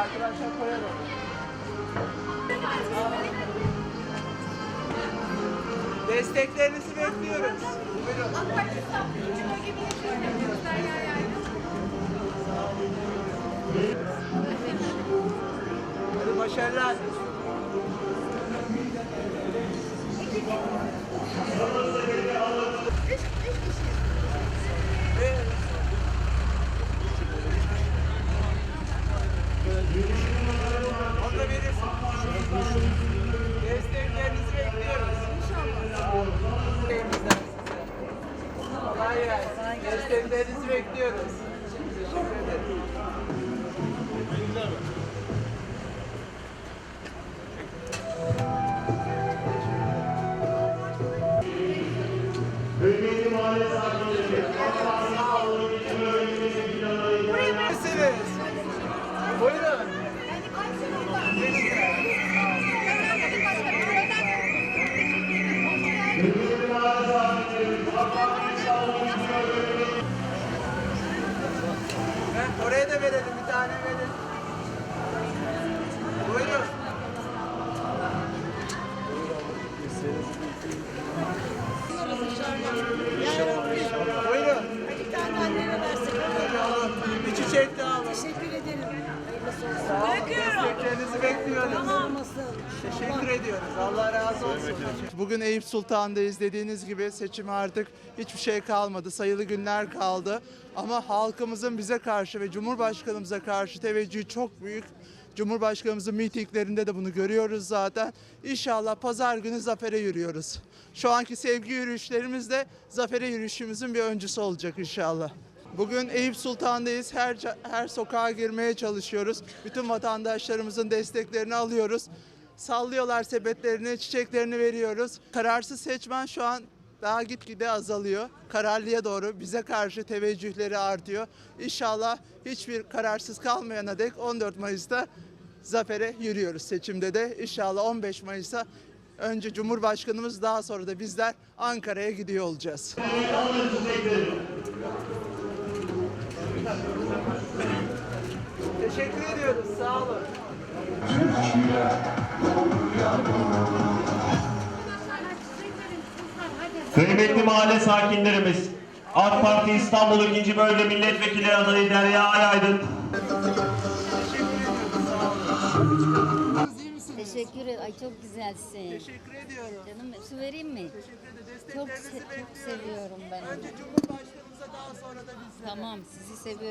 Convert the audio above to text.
aşağı koyalım. Desteklerinizi bekliyoruz. Buyurun. AK Gelsin. Desteklerinizi bekliyoruz. Teşekkür ederim. Neredesiniz? Buyurun. Oraya da verelim bir tane verin. Buyurun. Olun. Desteklerinizi bekliyoruz. Teşekkür ediyoruz. Allah razı olsun. Bugün Eyüp Sultan'dayız. Dediğiniz gibi seçime artık hiçbir şey kalmadı. Sayılı günler kaldı. Ama halkımızın bize karşı ve Cumhurbaşkanımıza karşı teveccühü çok büyük. Cumhurbaşkanımızın mitinglerinde de bunu görüyoruz zaten. İnşallah pazar günü zafere yürüyoruz. Şu anki sevgi yürüyüşlerimiz de zafere yürüyüşümüzün bir öncüsü olacak inşallah. Bugün Eyüp Sultan'dayız. Her her sokağa girmeye çalışıyoruz. Bütün vatandaşlarımızın desteklerini alıyoruz. Sallıyorlar sepetlerini, çiçeklerini veriyoruz. Kararsız seçmen şu an daha gitgide azalıyor. Kararlıya doğru bize karşı teveccühleri artıyor. İnşallah hiçbir kararsız kalmayana dek 14 Mayıs'ta zafere yürüyoruz seçimde de. İnşallah 15 Mayıs'a önce Cumhurbaşkanımız daha sonra da bizler Ankara'ya gidiyor olacağız. Teşekkür ediyoruz. Sağ olun. Kıymetli mahalle sakinlerimiz, AK Parti İstanbul 2. Bölge Milletvekili adayı Derya Ayaydın, Teşekkür ederim. Ay çok güzelsin. Teşekkür ediyorum. Canım su vereyim mi? Teşekkür ederim. Çok, Desteklerinizi se- çok bekliyoruz. seviyorum ben Önce onu. Cumhurbaşkanımıza daha sonra da bizlere. Tamam sizi seviyorum.